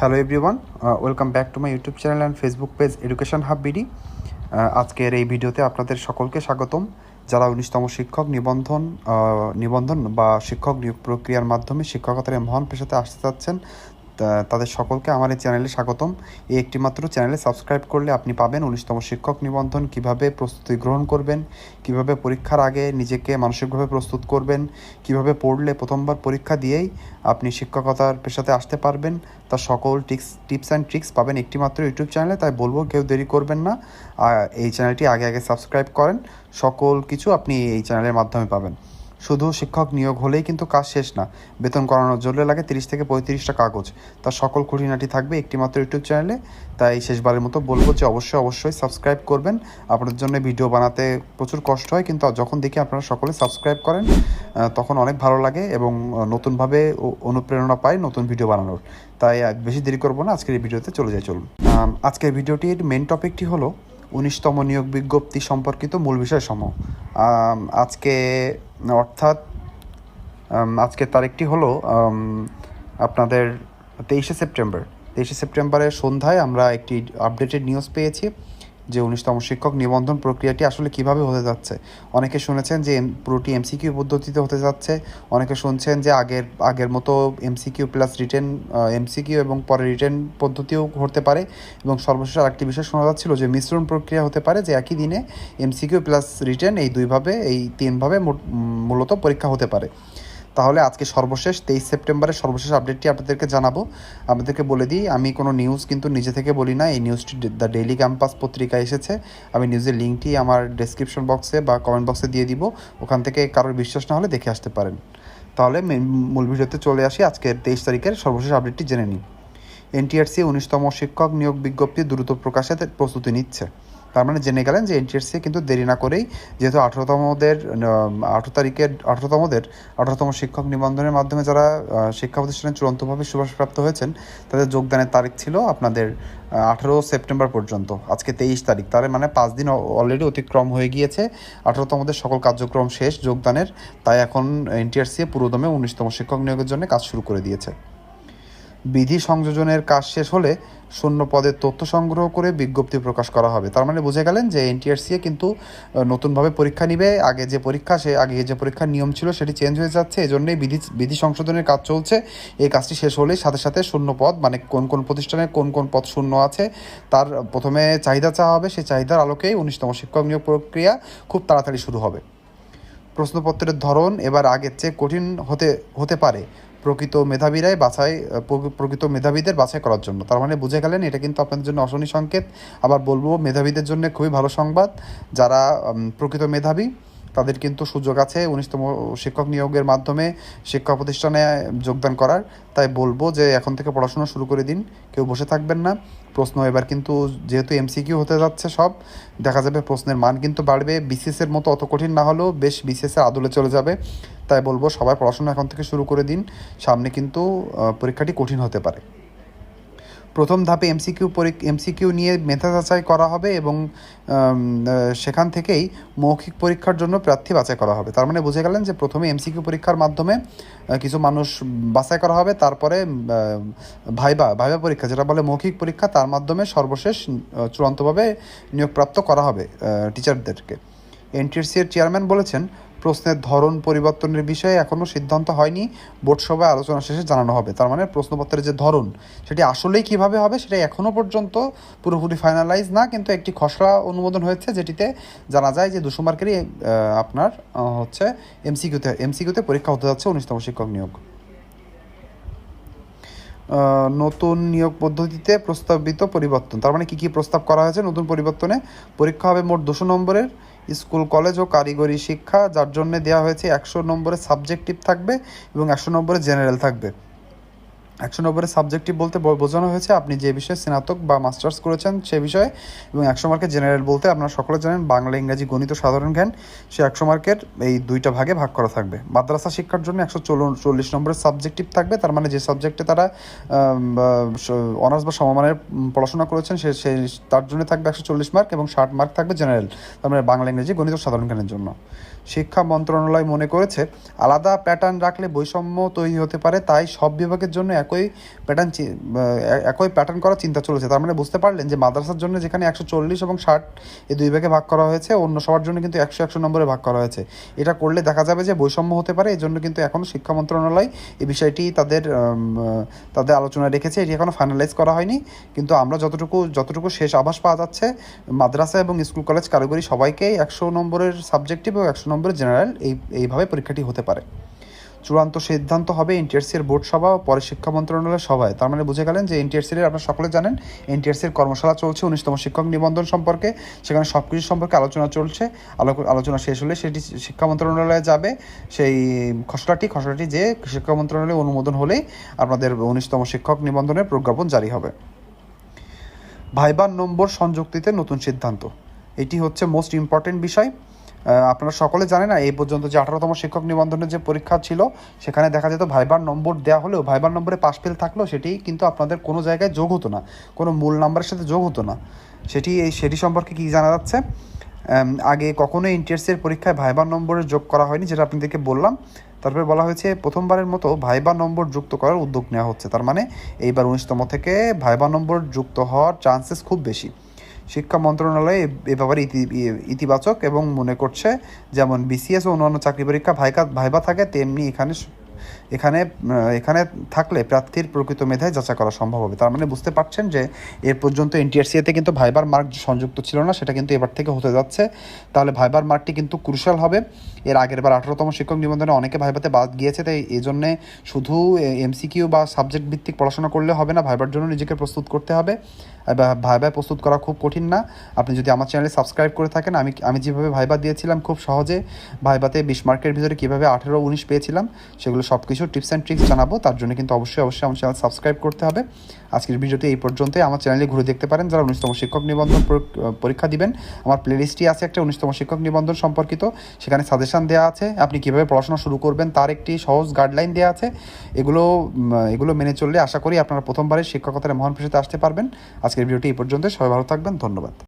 Hello everyone welcome back to my YouTube channel and Facebook page education hub BD আজকের এই ভিডিওতে আপনাদের সকলকে স্বাগতম। যারা উনিশতম শিক্ষক নিবন্ধন নিবন্ধন বা শিক্ষক নিয়োগ প্রক্রিয়ার মাধ্যমে শিক্ষকতার মহান পেশাতে আসতে চাচ্ছেন তাদের সকলকে আমার এই চ্যানেলে স্বাগতম। এই একটিমাত্র চ্যানেলে সাবস্ক্রাইব করলে আপনি পাবেন উনিশতম শিক্ষক নিবন্ধন, কীভাবে প্রস্তুতি গ্রহণ করবেন, কীভাবে পরীক্ষার আগে নিজেকে মানসিকভাবে প্রস্তুত করবেন, কীভাবে পড়লে প্রথমবার পরীক্ষা দিয়েই আপনি শিক্ষকতার পেশাতে আসতে পারবেন। তার সকল টিক্স, টিপস অ্যান্ড ট্রিক্স পাবেন একটিমাত্র ইউটিউব চ্যানেলে, তাই বলব কেউ দেরি করবেন না। আর এই চ্যানেলটি আগে আগে সাবস্ক্রাইব করেন, সকল কিছু আপনি এই চ্যানেলের মাধ্যমে পাবেন। শুধু শিক্ষক নিয়োগ হলেই কিন্তু কাজ শেষ না। বেতন করানোর জন্য লাগে তিরিশ থেকে পঁয়ত্রিশটা কাগজ। তার সকল খুঁটিনাটি থাকবে একটিমাত্র ইউটিউব চ্যানেলে। তাই শেষবারের মতো বলব যে অবশ্যই অবশ্যই সাবস্ক্রাইব করবেন। আপনাদের জন্য ভিডিও বানাতে প্রচুর কষ্ট হয়, কিন্তু যখন দেখি আপনারা সকলে সাবস্ক্রাইব করেন তখন অনেক ভালো লাগে এবং নতুনভাবে অনুপ্রেরণা পাই নতুন ভিডিও বানানোর। তাই বেশি দেরি করব না, আজকের এই ভিডিওতে চলে যাই, চলুন। আজকের ভিডিওটির মেন টপিকটি হলো উনিশতম নিয়োগ বিজ্ঞপ্তি সম্পর্কিত মূল বিষয়সমূহ। আজকে, অর্থাৎ আজকে তারিখটি হলো আপনাদের তেইশে সেপ্টেম্বর। তেইশে সেপ্টেম্বরের সন্ধ্যায় আমরা একটি আপডেটেড নিউজ পেয়েছি। যে উনিশতম শিক্ষক নিবন্ধন প্রক্রিয়াটি আসলে কীভাবে হতে যাচ্ছে? অনেকে শুনেছেন যে পুরোটি এমসিকিউ পদ্ধতিতে হতে যাচ্ছে। অনেকে শুনছেন যে আগের আগের মতো এমসিকিউ প্লাস রিটেন এমসিকিউ এবং পরে রিটেন পদ্ধতিও হতে পারে এবং সর্বশেষ আরেকটি বিষয় শোনা যাচ্ছিল যে মিশ্রণ প্রক্রিয়া হতে পারে যে একই দিনে এমসিকিউ প্লাস রিটেন এই দুইভাবে, এই তিনভাবে মূলত পরীক্ষা হতে পারে। তাহলে আজকে সর্বশেষ, তেইশ সেপ্টেম্বরের সর্বশেষ আপডেটটি আপনাদেরকে জানাব। আপনাদেরকে বলে দিই, আমি কোনো নিউজ কিন্তু নিজে থেকে বলি না। এই নিউজটি দ্য ডেইলি ক্যাম্পাস পত্রিকায় এসেছে। আমি নিউজের লিঙ্কটি আমার ডেসক্রিপশন বক্সে বা কমেন্ট বক্সে দিয়ে দিব। ওখান থেকে কারোর বিশ্বাস না হলে দেখে আসতে পারেন। তাহলে মূল ভিডিওতে চলে আসি আজকের তেইশ তারিখের সর্বশেষ আপডেটটি জেনে নিই। এনটিআরসি উনিশতম শিক্ষক নিয়োগ বিজ্ঞপ্তি দ্রুত প্রকাশে প্রস্তুতি নিচ্ছে। তার মানে জেনে গেলেন যে এনটিআরসি কিন্তু দেরি না করেই যেহেতু আঠারোতমদের আঠারো তারিখের, আঠারোতমদের, আঠারোতম শিক্ষক নিবন্ধনের মাধ্যমে যারা শিক্ষা প্রতিষ্ঠানে চূড়ান্তভাবে সুবাসপ্রাপ্ত হয়েছেন, তাদের যোগদানের তারিখ ছিল আপনাদের আঠারো সেপ্টেম্বর পর্যন্ত, আজকে তেইশ তারিখ। তার মানে পাঁচ দিন অলরেডি অতিক্রম হয়ে গিয়েছে, আঠারোতমদের সকল কার্যক্রম শেষ, যোগদানের, তাই এখন এনটিআরসি পুরোদমে উনিশতম শিক্ষক নিয়োগের জন্য কাজ শুরু করে দিয়েছে। বিধি সংযোজনের কাজ শেষ হলে শূন্য পদের তথ্য সংগ্রহ করে বিজ্ঞপ্তি প্রকাশ করা হবে। তার মানে বুঝে গেলেন যে এনটিআরসি কিন্তু নতুনভাবে পরীক্ষা নিবে। আগে যে পরীক্ষা, সে, আগে যে পরীক্ষার নিয়ম ছিল সেটি চেঞ্জ হয়ে যাচ্ছে। এজন্যই বিধি বিধি সংশোধনের কাজ চলছে। এই কাজটি শেষ হলেই সাথে সাথে শূন্য পদ মানে কোন কোন প্রতিষ্ঠানে কোন কোন পদ শূন্য আছে, তার প্রথমে চাহিদা চাওয়া হবে। সেই চাহিদার আলোকেই উনিশতম শিক্ষক নিয়োগ প্রক্রিয়া খুব তাড়াতাড়ি শুরু হবে। প্রশ্নপত্রের ধরন এবার আগের চেয়ে কঠিন হতে হতে পারে। প্রকৃত মেধাবীরাই বাছাই প্রকৃত মেধাবীদের বাছাই করার জন্য। তার মানে বুঝে গেলেন, এটা কিন্তু আপনাদের জন্য অশনি সংকেত। আবার বলব, মেধাবীদের জন্য খুবই ভালো সংবাদ। যারা প্রকৃত মেধাবী তাদের কিন্তু সুযোগ আছে উনিশতম শিক্ষক নিয়োগের মাধ্যমে শিক্ষা প্রতিষ্ঠানে যোগদান করার। তাই বলব যে এখন থেকে পড়াশোনা শুরু করে দিন, কেউ বসে থাকবেন না। প্রশ্ন এবার কিন্তু যেহেতু এমসিকিউ হতে যাচ্ছে সব, দেখা যাবে প্রশ্নের মান কিন্তু বাড়বে। বিসিএসের মতো অত কঠিন না হলেও বেশ বিসিএস এর আদলে চলে যাবে। তাই বলব সবাই পড়াশোনা এখন থেকে শুরু করে দিন। সামনে কিন্তু পরীক্ষাটি কঠিন হতে পারে। প্রথম ধাপে এমসিকিউ এমসিকিউ নিয়ে মেধা যাচাই করা হবে এবং সেখান থেকেই মৌখিক পরীক্ষার জন্য প্রার্থী বাছাই করা হবে। তার মানে বুঝে গেলেন যে প্রথমে এমসিকিউ পরীক্ষার মাধ্যমে কিছু মানুষ বাছাই করা হবে, তারপরে ভাইবা ভাইবা পরীক্ষা, যেটা বলে মৌখিক পরীক্ষা, তার মাধ্যমে সর্বশেষ চূড়ান্তভাবে নিয়োগপ্রাপ্ত করা হবে টিচারদেরকে। এনটিএসসি এর চেয়ারম্যান বলেছেন প্রশ্নের ধরন পরিবর্তনের বিষয়ে এখনও সিদ্ধান্ত হয়নি। বোর্ড সভায় আলোচনা শেষে জানানো হবে। তার মানে প্রশ্নপত্রের যে ধরন, সেটি আসলেই কীভাবে হবে সেটা এখনও পর্যন্ত পুরোপুরি ফাইনালাইজ না, কিন্তু একটি খসড়া অনুমোদন হয়েছে, যেটিতে জানা যায় যে দুশো মার্কেরই আপনার হচ্ছে এমসিকিউতে এমসিকিউতে পরীক্ষা হতে যাচ্ছে উনিশতম শিক্ষক নিয়োগ। নতুন নিয়োগ পদ্ধতিতে প্রস্তাবিত পরিবর্তন। তার মানে কী কী প্রস্তাব করা হয়েছে নতুন পরিবর্তনে? পরীক্ষা হবে মোট দুশো নম্বরের। স্কুল, কলেজ ও কারিগরি শিক্ষা, যার জন্য দেওয়া হয়েছে একশো নম্বরের সাবজেক্টিভ থাকবে এবং একশো নম্বরের জেনারেল থাকবে। একশো নম্বরের সাবজেক্টিভ বলতে বোঝানো হয়েছে, আপনি যে বিষয়ে স্নাতক বা মাস্টার্স করেছেন সে বিষয়ে এবং একশো মার্কের জেনারেল বলতে আপনারা সকলে জানেন বাংলা, ইংরাজি, গণিত সাধারণ জ্ঞান, সে একশো মার্কের এই দুইটা ভাগে ভাগ করা থাকবে। মাদ্রাসা শিক্ষার জন্য একশো চল্লিশ নম্বরের সাবজেক্টিভ থাকবে, তার মানে যে সাবজেক্টে তারা অনার্স বা সমমানের পড়াশোনা করেছেন, সে সে তার জন্য থাকবে একশো চল্লিশ মার্ক এবং ষাট মার্ক থাকবে জেনারেল তার মানে বাংলা, ইংরেজি, গণিত সাধারণ জ্ঞানের জন্য। শিক্ষা মন্ত্রণালয় মনে করেছে, আলাদা প্যাটার্ন রাখলে বৈষম্য তৈরি হতে পারে, তাই সব বিভাগের জন্য এক একই প্যাটার্ন একই প্যাটার্ন করার চিন্তা চলেছে। তার মানে বুঝতে পারলেন যে মাদ্রাসার জন্য যেখানে একশো চল্লিশ এবং ষাট এই দুই ভাগে ভাগ করা হয়েছে, অন্য সবার জন্য কিন্তু একশো একশো নম্বরে ভাগ করা হয়েছে। এটা করলে দেখা যাবে যে বৈষম্য হতে পারে এই জন্য কিন্তু এখনও শিক্ষা মন্ত্রণালয় এই বিষয়টি তাদের তাদের আলোচনা রেখেছে। এটি এখনও ফাইনালাইজ করা হয়নি। কিন্তু আমরা যতটুকু যতটুকু শেষ আভাস পাওয়া যাচ্ছে, মাদ্রাসা এবং স্কুল কলেজ কারিগরি সবাইকেই একশো নম্বরের সাবজেক্টিভ এবং একশো নম্বরের জেনারেল এই, এইভাবে পরীক্ষাটি হতে পারে। চূড়ান্ত সিদ্ধান্ত হবে এনটিআরসির বোর্ড সভা ও পরে শিক্ষা মন্ত্রণালয়ের সভায়। তার মানে বুঝে গেলেন যে এনটিআরসির, আপনারা সকলে জানেন, এনটিআরসির কর্মশালা চলছে উনিশতম শিক্ষক নিবন্ধন সম্পর্কে। সেখানে সব কিছু সম্পর্কে আলোচনা চলছে। আলো- আলোচনা শেষ হলে সেটি শিক্ষা মন্ত্রণালয়ে যাবে। সেই খসড়াটি খসড়াটি যে শিক্ষা মন্ত্রণালয়ে অনুমোদন হলেই আপনাদের উনিশতম শিক্ষক নিবন্ধনের প্রজ্ঞাপন জারি হবে। ভাইবার নম্বর সংযুক্তিতে নতুন সিদ্ধান্ত। এটি হচ্ছে মোস্ট ইম্পর্টেন্ট বিষয়। আপনারা সকলে জানেন না, এই পর্যন্ত যে আঠারোতম শিক্ষক নিবন্ধনের যে পরীক্ষা ছিল, সেখানে দেখা যেত ভাইবার নম্বর দেওয়া হলেও ভাইবার নম্বরে পাশ ফেল থাকলেও সেটি কিন্তু আপনাদের কোনো জায়গায় যোগ হতো না, কোনো মূল নাম্বারের সাথে যোগ হতো না। সেটি এই, সেটি সম্পর্কে কি জানা যাচ্ছে? আগে কখনোই ইন্টারসির পরীক্ষায় ভাইবার নম্বরের যোগ করা হয়নি, যেটা আপনাদেরকে বললাম। তারপরে বলা হয়েছে, প্রথমবারের মতো ভাইবা নম্বর যুক্ত করার উদ্যোগ নেওয়া হচ্ছে। তার মানে এইবার উনিশতম থেকে ভাইবা নম্বর যুক্ত হওয়ার চান্সেস খুব বেশি। শিক্ষা মন্ত্রণালয় এ- ব্যাপারে ইতিবাচক এবং মনে করছে, যেমন বিসিএস ও অন্যান্য চাকরি পরীক্ষা ভাইকা, ভাইবা থাকে, তেমনি এখানে এখানে এখানে থাকলে প্রার্থীর প্রকৃত মেধায় যাচাই করা সম্ভব হবে। তার মানে বুঝতে পারছেন যে এর পর্যন্ত এনটিআরসিএতে কিন্তু ভাইবার মার্ক সংযুক্ত ছিল না, সেটা কিন্তু এবার থেকে হতে যাচ্ছে। তাহলে ভাইবার মার্কটি কিন্তু ক্রুশাল হবে। এর আগের বার আঠারোতম শিক্ষক নিবন্ধনে অনেকে ভাইবাতে বাদ গিয়েছে, তাই এই জন্যে শুধু এমসিকিউ বা সাবজেক্ট ভিত্তিক পড়াশোনা করলে হবে না, ভাইবার জন্য নিজেকে প্রস্তুত করতে হবে। ভাইবা প্রস্তুত করা খুব কঠিন না। আপনি যদি আমার চ্যানেলে সাবস্ক্রাইব করে থাকেন, আমি আমি যেভাবে ভাইবা দিয়েছিলাম খুব সহজে, ভাইবাতে বিশ মার্কের ভিতরে কীভাবে আঠেরো, উনিশ পেয়েছিলাম, সেগুলো সব কিছু টিপস অ্যান্ড ট্রিক্স জানাব। তার জন্য কিন্তু অবশ্যই অবশ্যই আমার চ্যানেল সাবস্ক্রাইব করতে হবে। আজকের ভিডিওতে এই পর্যন্তই। আমার চ্যানেলে ঘুরে দেখতে পারেন যারা উনিশতম শিক্ষক নিবন্ধন পরীক- পরীক্ষা দিবেন। আমার প্লেলিস্টই আছে একটা উনিশতম শিক্ষক নিবন্ধন সম্পর্কিত। সেখানে সাজেশন দেওয়া আছে, আপনি কীভাবে পড়াশোনা শুরু করবেন, তার একটি সহজ গাইডলাইন দেওয়া আছে। এগুলো এগুলো মেনে চললে আশা করি আপনারা প্রথমবারের শিক্ষকতার মহান পেশাতে আসতে পারবেন। আজকের ভিডিওটি এই পর্যন্ত সবাই ভালো থাকবেন। ধন্যবাদ।